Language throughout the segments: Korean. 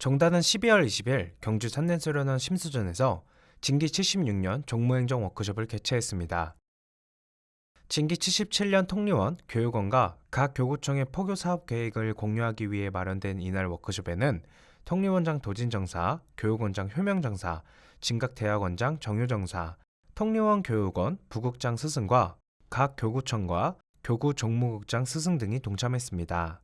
정단은 12월 20일 경주 산내수련원 심수전에서 진기 76년 종무행정 워크숍을 개최했습니다. 진기 77년 통리원, 교육원과 각 교구청의 포교 사업 계획을 공유하기 위해 마련된 이날 워크숍에는 통리원장 도진정사, 교육원장 효명정사, 진각대학원장 정효정사, 통리원 교육원 부국장 스승과 각 교구청과 교구 종무국장 스승 등이 동참했습니다.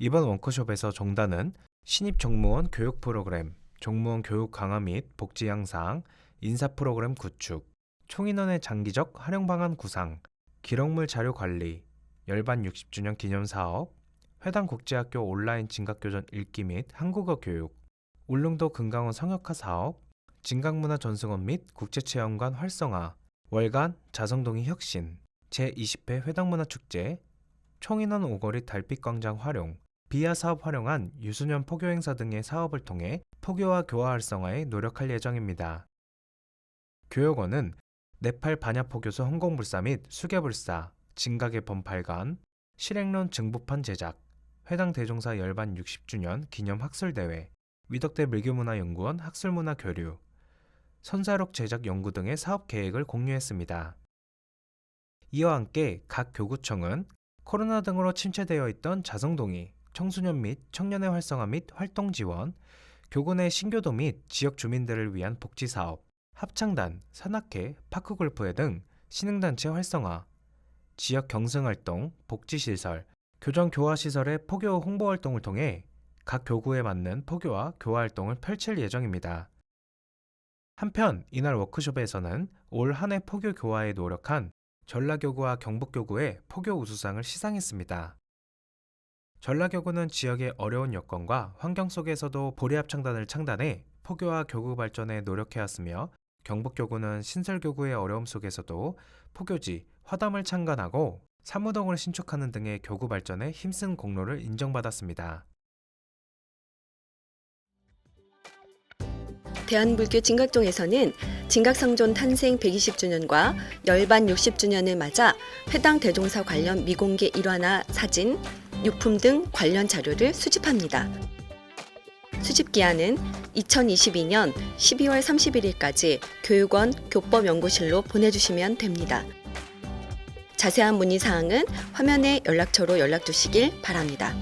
이번 워크숍에서 정단은 신입 정무원 교육 프로그램, 정무원 교육 강화 및 복지 향상, 인사 프로그램 구축, 총인원의 장기적 활용 방안 구상, 기록물 자료 관리, 열반 60주년 기념 사업, 회당 국제학교 온라인 진각교전 읽기 및 한국어 교육, 울릉도 금강원 성역화 사업, 진각문화 전승원 및 국제체험관 활성화, 월간 자성동이 혁신, 제20회 회당문화축제, 총인원 오거리 달빛광장 활용, 비아 사업 활용한 유수년 포교 행사 등의 사업을 통해 포교와 교화 활성화에 노력할 예정입니다. 교육원은 네팔 반야포교수 헌공불사 및 수계불사, 진각의 범발간, 실행론 증부판 제작, 회당 대종사 열반 60주년 기념 학술대회, 위덕대 밀교문화연구원 학술문화 교류, 선사록 제작 연구 등의 사업 계획을 공유했습니다. 이와 함께 각 교구청은 코로나 등으로 침체되어 있던 자성동의, 청소년 및 청년의 활성화 및 활동 지원, 내 신교도 및 지역 주민들을 위한 복지 사업, 합창단, 산악회, 파크 골프회 등 신흥단체 활성화, 지역 경승 활동, 복지 시설, 교정 교화 시설의 포교 홍보 활동을 통해 각 교구에 맞는 포교와 교화 활동을 펼칠 예정입니다. 한편 이날 워크숍에서는 올 한해 포교 교화에 노력한 전라교구와 경북교구의 포교 우수상을 시상했습니다. 전라교구는 지역의 어려운 여건과 환경 속에서도 보리합창단을 창단해 포교와 교구 발전에 노력해왔으며 경북교구는 신설교구의 어려움 속에서도 포교지, 화담을 창간하고 사무동을 신축하는 등의 교구 발전에 힘쓴 공로를 인정받았습니다. 대한불교 진각동에서는 진각상존 탄생 120주년과 열반 60주년을 맞아 회당 대종사 관련 미공개 일화나 사진, 유품 등 관련 자료를 수집합니다. 수집 기한은 2022년 12월 31일까지 교육원 교법연구실로 보내주시면 됩니다. 자세한 문의 사항은 화면의 연락처로 연락 주시길 바랍니다.